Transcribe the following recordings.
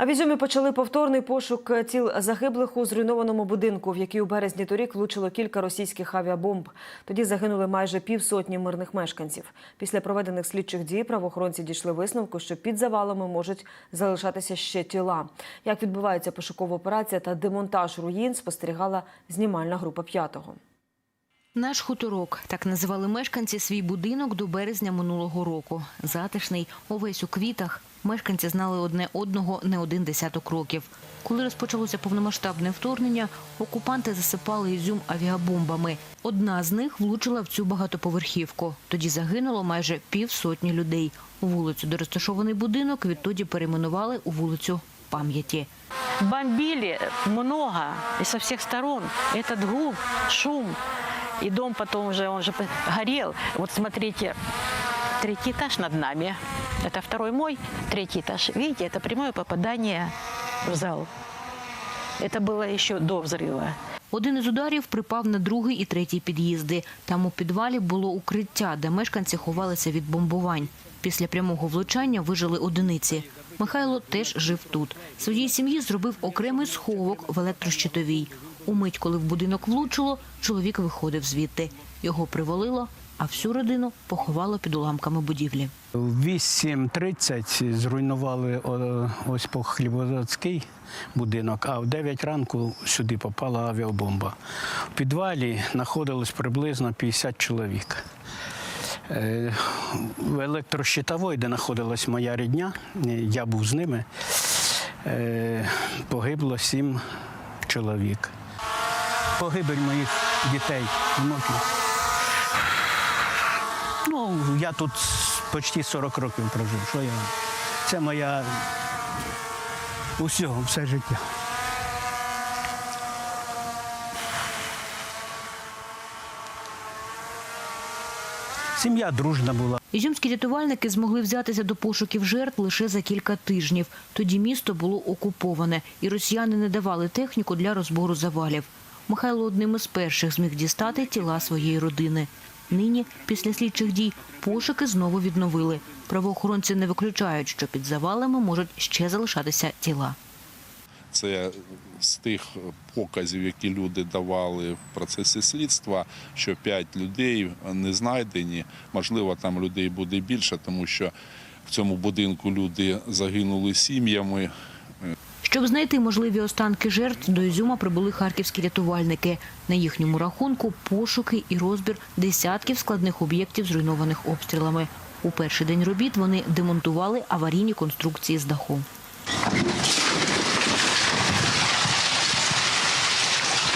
А в Ізюмі почали повторний пошук тіл загиблих у зруйнованому будинку, в який у березні торік влучило кілька російських авіабомб. Тоді загинули майже півсотні мирних мешканців. Після проведених слідчих дій правоохоронці дійшли висновку, що під завалами можуть залишатися ще тіла. Як відбувається пошукова операція та демонтаж руїн, спостерігала знімальна група п'ятого. Наш хуторок так називали мешканці свій будинок до березня минулого року. Затишний, увесь у квітах. Мешканці знали одне одного не один десяток років. Коли розпочалося повномасштабне вторгнення, окупанти засипали ізюм авіабомбами. Одна з них влучила в цю багатоповерхівку. Тоді загинуло майже півсотні людей. Вулицю, де розташований будинок, відтоді перейменували у вулицю пам'яті. Бомбили много и со всех сторон. Этот гул, шум. И дом потом уже, он же горел. Вот смотрите, третий этаж над нами. Это второй мой, третий этаж. Видите, это прямое попадание в зал. Это было еще до взрыва. Один із ударів припав на другий і третій під'їзди. Там у підвалі було укриття, де мешканці ховалися від бомбувань. Після прямого влучання вижили одиниці. Михайло теж жив тут. Своїй сім'ї зробив окремий сховок в електрощитовій. Умить, коли в будинок влучило, чоловік виходив звідти. Його привалило, а всю родину поховало під уламками будівлі. В 8.30 зруйнували ось по Хлібозаводський будинок, а в 9 ранку сюди попала авіабомба. В підвалі знаходилось приблизно 50 чоловік. Е, В електрощитовій, де знаходилась моя рідня, е, я був з ними, е, погибло 7 чоловік. Погибель моїх дітей, внуків. Ну, я тут почти 40 років прожив. Що я? Це моя усього, все життя. Сім'я дружна була. Ізюмські рятувальники змогли взятися до пошуків жертв лише за кілька тижнів. Тоді місто було окуповане, і росіяни не давали техніку для розбору завалів. Михайло одним із перших зміг дістати тіла своєї родини. Нині, після слідчих дій, пошуки знову відновили. Правоохоронці не виключають, що під завалами можуть ще залишатися тіла. Це з тих показів, які люди давали в процесі слідства, що п'ять людей не знайдені. Можливо, там людей буде більше, тому що в цьому будинку люди загинули сім'ями. Щоб знайти можливі останки жертв, до Ізюма прибули харківські рятувальники. На їхньому рахунку пошуки і розбір десятків складних об'єктів, зруйнованих обстрілами. У перший день робіт вони демонтували аварійні конструкції з даху.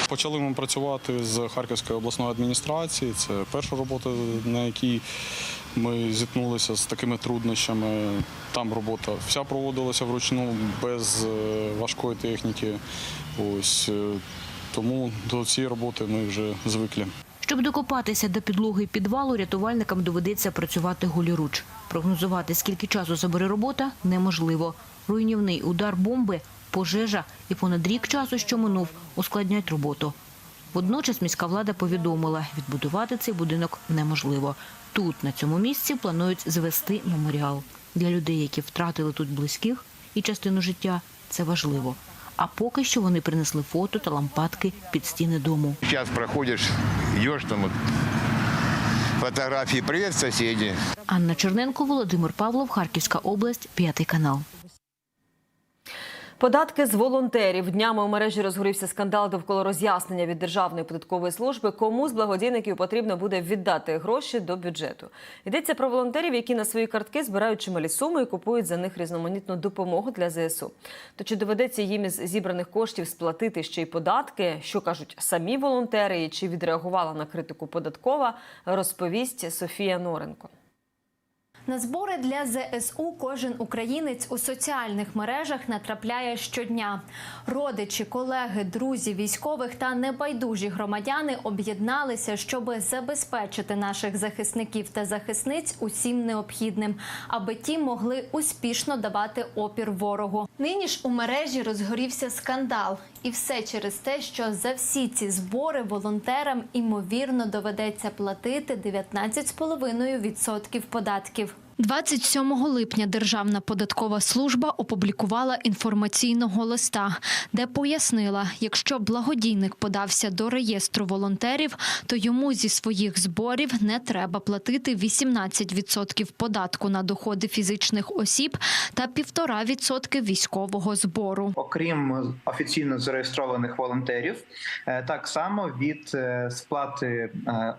Почали ми працювати з Харківської обласної адміністрації. Це перша робота, на якій ми зіткнулися з такими труднощами. Там робота вся проводилася вручну без е, важкої техніки. Ось е, тому до цієї роботи ми вже звикли. Щоб докопатися до підлоги підвалу, рятувальникам доведеться працювати голіруч. Прогнозувати, скільки часу забере робота, неможливо. Руйнівний удар бомби, пожежа і понад рік часу, що минув, ускладнять роботу. Водночас міська влада повідомила, відбудувати цей будинок неможливо. Тут, на цьому місці, планують звести меморіал. Для людей, які втратили тут близьких і частину життя, це важливо. А поки що вони принесли фото та лампадки під стіни дому. Зараз проходиш йдеш там вот, фотографии, привет, соседи. Анна Черненко, Володимир Павлов, Харківська область, п'ятий канал. Податки з волонтерів днями у мережі розгорівся скандал довкола роз'яснення від Державної податкової служби, кому з благодійників потрібно буде віддати гроші до бюджету. Йдеться про волонтерів, які на свої картки збирають чималі суми і купують за них різноманітну допомогу для ЗСУ. То чи доведеться їм із зібраних коштів сплатити ще й податки? Що кажуть самі волонтери, і чи відреагувала на критику податкова, розповість Софія Норенко. На збори для ЗСУ кожен українець у соціальних мережах натрапляє щодня. Родичі, колеги, друзі, військових та небайдужі громадяни об'єдналися, щоб забезпечити наших захисників та захисниць усім необхідним, аби ті могли успішно давати опір ворогу. Нині ж у мережі розгорівся скандал, і все через те, що за всі ці збори волонтерам імовірно доведеться платити 19,5% податків. 27 липня Державна податкова служба опублікувала інформаційного листа, де пояснила, якщо благодійник подався до реєстру волонтерів, то йому зі своїх зборів не треба платити 18% податку на доходи фізичних осіб та 1,5% військового збору. окрім офіційно зареєстрованих волонтерів, е, так само від е, сплати е,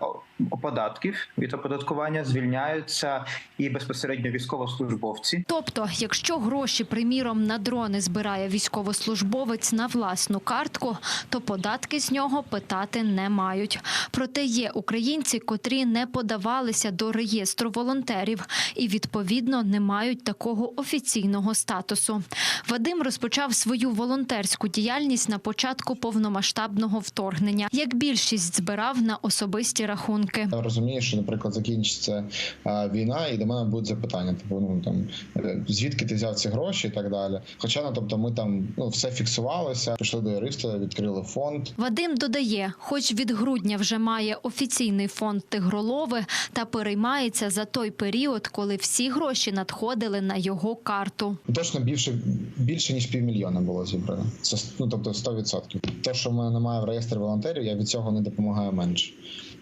податків від оподаткування звільняються і безпосередньо військовослужбовці. Тобто, якщо гроші, приміром, на дрони збирає військовослужбовець на власну картку, то податки з нього питати не мають. Проте є українці, котрі не подавалися до реєстру волонтерів і відповідно не мають такого офіційного статусу. Вадим розпочав свою волонтерську діяльність на початку повномасштабного вторгнення. Як більшість збирав на особисті рахунки. Я розумію, що, наприклад, закінчиться війна, і до мене будуть запитання, типу, ну там е, звідки ти взяв ці гроші і так далі. Хоча ну, тобто, ми там ну все фіксувалося, пішли до юриста, відкрили фонд. Вадим додає, хоч від грудня вже має офіційний фонд Тигролови та переймається за той період, коли всі гроші надходили на його карту. Точно більше більше ніж півмільйона було зібрано. Це ну тобто 100%. Те, що в мене немає в реєстрі волонтерів, я від цього не допомагаю менше.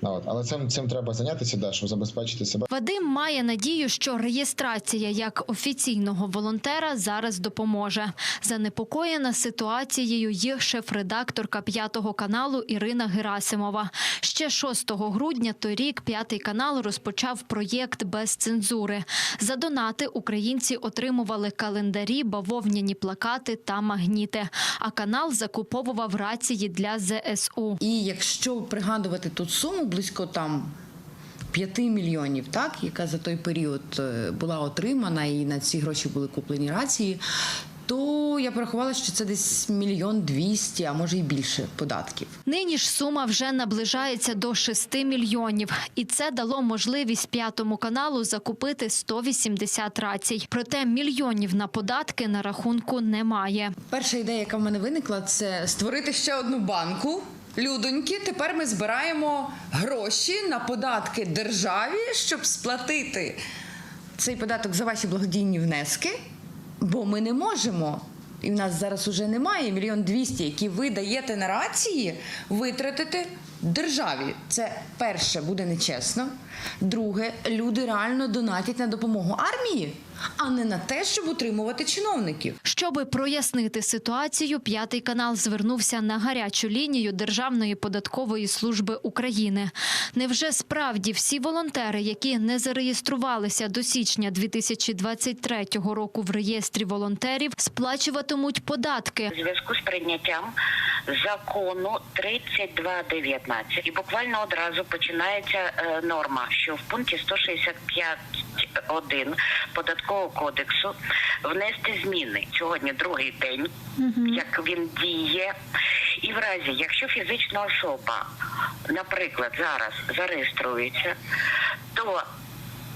Ну, От. Але цим цим треба зайнятися, да, щоб забезпечити себе. Вадим має надію, що реєстрація як офіційного волонтера зараз допоможе. Занепокоєна ситуацією є шеф-редакторка п'ятого каналу Ірина Герасимова. Ще 6 грудня торік п'ятий канал розпочав проєкт без цензури. За донати українці отримували календарі, бавовняні плакати та магніти. А канал закуповував рації для ЗСУ. І якщо пригадувати тут суму близько там 5 мільйонів, так, яка за той період е, була отримана, і на ці гроші були куплені рації, то я порахувала, що це десь мільйон двісті, а може й більше податків. Нині ж сума вже наближається до 6 мільйонів, і це дало можливість п'ятому каналу закупити 180 рацій. Проте мільйонів на податки на рахунку немає. Перша ідея, яка в мене виникла, це створити ще одну банку. Людоньки, тепер ми збираємо гроші на податки державі, щоб сплатити цей податок за ваші благодійні внески, бо ми не можемо. І в нас зараз уже немає мільйон двісті, які ви даєте на рації, витратити державі. Це перше буде нечесно. Друге, люди реально донатять на допомогу армії, а не на те, щоб утримувати чиновників. Щоби прояснити ситуацію, п'ятий канал звернувся на гарячу лінію Державної податкової служби України. Невже справді всі волонтери, які не зареєструвалися до січня 2023 року в реєстрі волонтерів, сплачуватимуть податки? у зв'язку з прийняттям закону 3219. І буквально одразу починається е, норма, що в пункті 165.1 податкового кодексу внести зміни. Сьогодні другий день, як він діє. І в разі, якщо фізична особа, наприклад, зараз зареєструється, то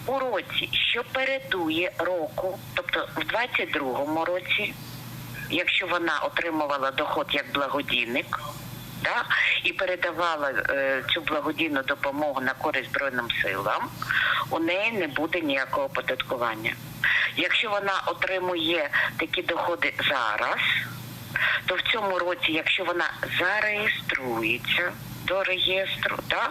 у році, що передує року, тобто в 22-му році, якщо вона отримувала доход як благодійник, да, і передавала е, цю благодійну допомогу на користь Збройним силам, у неї не буде ніякого оподаткування. Якщо вона отримує такі доходи зараз, то в цьому році, якщо вона зареєструється до реєстру, да,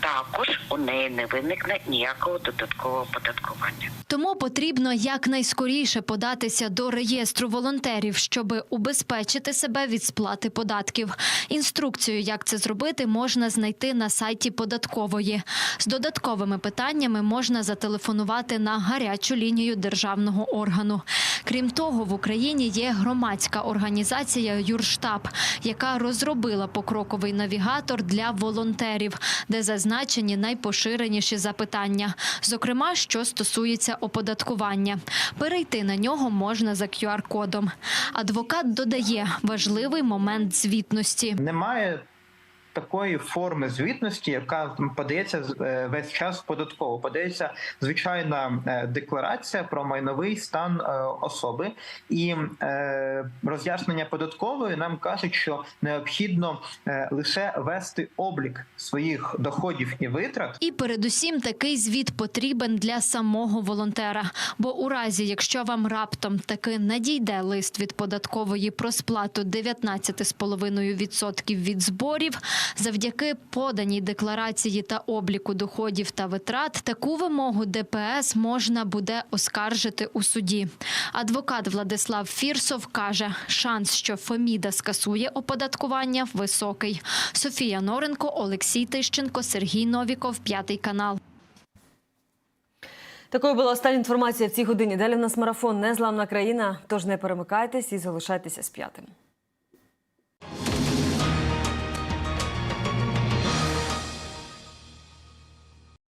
також у неї не виникне ніякого додаткового оподаткування. Тому потрібно якнайскоріше податися до реєстру волонтерів, щоб убезпечити себе від сплати податків. Інструкцію, як це зробити, можна знайти на сайті податкової. З додатковими питаннями можна зателефонувати на гарячу лінію державного органу. Крім того, в Україні є громадська організація Юрштаб, яка розробила покроковий навігатор для волонтерів, де зазначені найпоширеніші запитання, зокрема, що стосується оподаткування. Перейти на нього можна за QR-кодом. Адвокат додає важливий момент звітності. Немає такої форми звітності, яка подається е, весь час податково. Подається звичайна е, декларація про майновий стан е, особи, і роз'яснення податкової нам кажуть, що необхідно лише вести облік своїх доходів і витрат. І передусім такий звіт потрібен для самого волонтера. Бо у разі, якщо вам раптом таки надійде лист від податкової про сплату 19,5% від зборів, завдяки поданій декларації та обліку доходів та витрат, таку вимогу ДПС можна буде оскаржити у суді. Адвокат Владислав Фірсов каже, шанс, що Феміда скасує оподаткування, високий. Софія Норенко, Олексій Тищенко, Сергій Новіков, п'ятий канал. Такою була остання інформація в цій годині. Далі в нас марафон Незламна країна. Тож не перемикайтесь і залишайтеся з п'ятим.